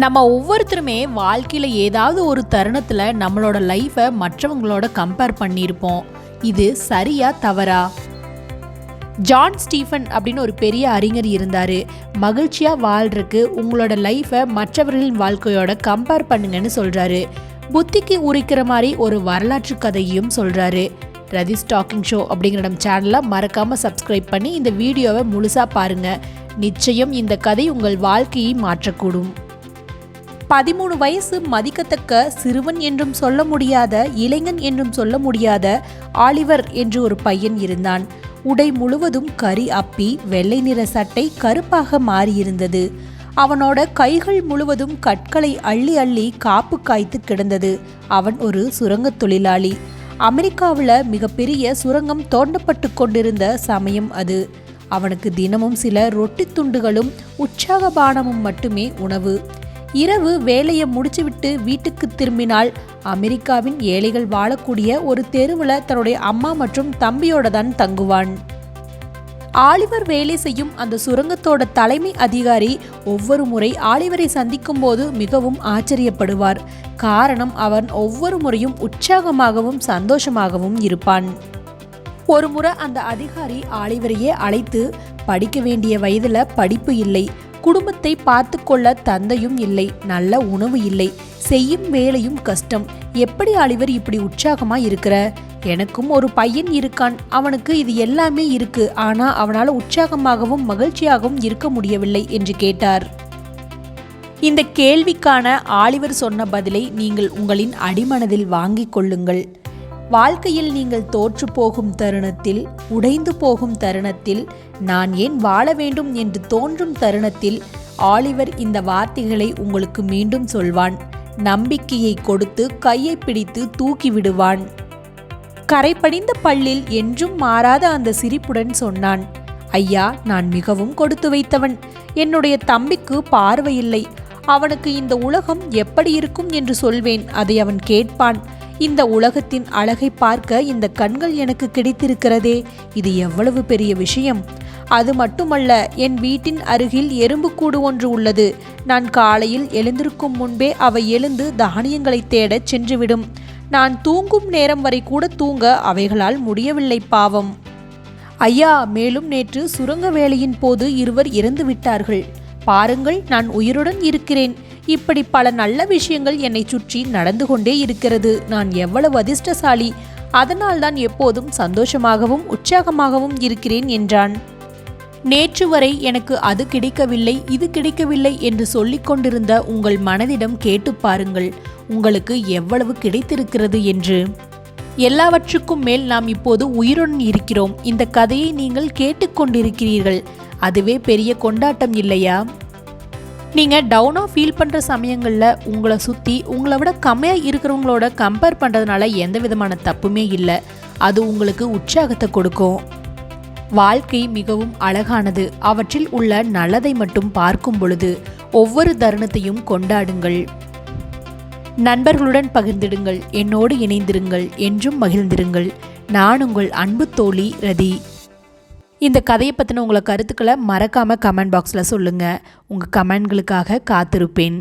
நம்ம ஒவ்வொருத்தருமே வாழ்க்கையில் ஏதாவது ஒரு தருணத்தில் நம்மளோட லைஃப்பை மற்றவங்களோட கம்பேர் பண்ணியிருப்போம். இது சரியா தவறா? ஜான் ஸ்டீஃபன் அப்படின்னு ஒரு பெரிய அறிஞர் இருந்தார். மகிழ்ச்சியாக வாழ்றதுக்கு உங்களோட லைஃப்பை மற்றவர்களின் வாழ்க்கையோட கம்பேர் பண்ணுங்கன்னு சொல்கிறாரு புத்திக்கு உரிக்கிற மாதிரி ஒரு வரலாற்று கதையும் சொல்கிறாரு ரதி ஸ்டாக்கிங் ஷோ அப்படிங்கிற நம்ம சேனலை மறக்காமல் சப்ஸ்கிரைப் பண்ணி இந்த வீடியோவை முழுசாக பாருங்கள் நிச்சயம் இந்த கதை உங்கள் வாழ்க்கையை மாற்றக்கூடும். பதிமூணு வயசு மதிக்கத்தக்க சிறுவன் என்றும் சொல்ல முடியாத இளைஞன் என்றும் சொல்ல முடியாத ஆலிவர் என்று ஒரு பையன் இருந்தான். உடை முழுவதும் கரி அப்பி வெள்ளை நிற சட்டை கருப்பாக மாறியிருந்தது. அவனோட கைகள் முழுவதும் கற்களை அள்ளி அள்ளி காப்பு காய்த்து கிடந்தது. அவன் ஒரு சுரங்கத் தொழிலாளி. அமெரிக்காவில் மிகப்பெரிய சுரங்கம் தோண்டப்பட்டு கொண்டிருந்த சமயம் அது. அவனுக்கு தினமும் சில ரொட்டி துண்டுகளும் உற்சாக பானமும் மட்டுமே உணவு. இரவு வேலையை முடிச்சுவிட்டு வீட்டுக்கு திரும்பினால் அமெரிக்காவின் ஏழைகள் வாழக்கூடிய ஒரு தெருவில் தன்னுடைய அம்மா மற்றும் தம்பியோட தான் தங்குவான். ஆலிவர் வேலை செய்யும் அந்த சுரங்கத்தோட தலைமை அதிகாரி ஒவ்வொரு முறை ஆலிவரை சந்திக்கும் போது மிகவும் ஆச்சரியப்படுவார். காரணம் அவன் ஒவ்வொரு முறையும் உற்சாகமாகவும் சந்தோஷமாகவும் இருப்பான். ஒரு முறை அந்த அதிகாரி ஆலிவரையே அழைத்து படிக்க வேண்டிய வயதில் படிப்பு இல்லை. குடும்பத்தை பார்த்து கொள்ள தந்தையும் இல்லை நல்ல உணவு இல்லை செய்யும் வேலையும் கஷ்டம். எப்படி அழிவர் இப்படி உற்சாகமா இருக்கிற எனக்கும் ஒரு பையன் இருக்கான். அவனுக்கு இது எல்லாமே இருக்கு. ஆனா அவனால உற்சாகமாகவும் மகிழ்ச்சியாகவும் இருக்க முடியவில்லை என்று கேட்டார். இந்த கேள்விக்கான ஆலிவர் சொன்ன பதிலை நீங்கள் உங்களின் அடிமனதில் வாங்கிக் கொள்ளுங்கள். வாழ்க்கையில் நீங்கள் தோற்று போகும் தருணத்தில் உடைந்து போகும் தருணத்தில் நான் ஏன் வாழ வேண்டும் என்று தோன்றும் தருணத்தில் ஆலிவர் இந்த வார்த்தைகளை உங்களுக்கு மீண்டும் சொல்வான். நம்பிக்கையை கொடுத்து கையை பிடித்து தூக்கி விடுவான். கரைப்படிந்த என்றும் மாறாத அந்த சிரிப்புடன் சொன்னான் ஐயா நான் மிகவும் கொடுத்து வைத்தவன். என்னுடைய தம்பிக்கு பார்வையில்லை. அவனுக்கு இந்த உலகம் எப்படி இருக்கும் என்று சொல்வேன் அதை அவன் கேட்பான். இந்த உலகத்தின் அழகை பார்க்க இந்த கண்கள் எனக்கு கிடைத்திருக்கிறதே. இது எவ்வளவு பெரிய விஷயம். அது மட்டுமல்ல என் வீட்டின் அருகில் எறும்புக்கூடு ஒன்று உள்ளது. நான் காலையில் எழுந்திருக்கும் முன்பே அவை எழுந்து தானியங்களை தேடச் சென்றுவிடும். நான் தூங்கும் நேரம் வரை கூட தூங்க அவைகளால் முடியவில்லை பாவம். ஐயா மேலும் நேற்று சுரங்க வேலையின் போது இருவர் இறந்து விட்டார்கள் பாருங்கள் நான் உயிருடன் இருக்கிறேன். இப்படி பல நல்ல விஷயங்கள் என்னை சுற்றி நடந்து கொண்டே இருக்கிறது. நான் எவ்வளவு அதிர்ஷ்டசாலி. அதனால்தான் எப்போதும் சந்தோஷமாகவும் உற்சாகமாகவும் இருக்கிறேன் என்றான். நேற்று வரை எனக்கு அது கிடைக்கவில்லை இது கிடைக்கவில்லை என்று சொல்லிக் கொண்டிருந்த உங்கள் மனதிடம் கேட்டு பாருங்கள். உங்களுக்கு எவ்வளவு கிடைத்திருக்கிறது என்று. எல்லாவற்றுக்கும் மேல் நாம் இப்போது உயிருடன் இருக்கிறோம். இந்த கதையை நீங்கள் கேட்டுக்கொண்டிருக்கிறீர்கள் அதுவே பெரிய கொண்டாட்டம் இல்லையா? நீங்கள் டவுனாக ஃபீல் பண்ணுற சமயங்களில் உங்களை சுற்றி உங்களை விட கம்மியாக இருக்கிறவங்களோட கம்பேர் பண்ணுறதுனால எந்த விதமான தப்புமே இல்லை. அது உங்களுக்கு உற்சாகத்தை கொடுக்கும். வாழ்க்கை மிகவும் அழகானது. அவற்றில் உள்ள நல்லதை மட்டும் பார்க்கும் பொழுது ஒவ்வொரு தருணத்தையும் கொண்டாடுங்கள். நண்பர்களுடன் பகிர்ந்திடுங்கள். என்னோடு இணைந்திருங்கள். என்றும் மகிழ்ந்திருங்கள். நான் உங்கள் அன்பு தோழி ரதி. இந்த கதையை பற்றின உங்களை கருத்துக்களை மறக்காமல் கமெண்ட் பாக்ஸில் சொல்லுங்கள் உங்கள் கமெண்ட்களுக்காக காத்திருப்பேன்.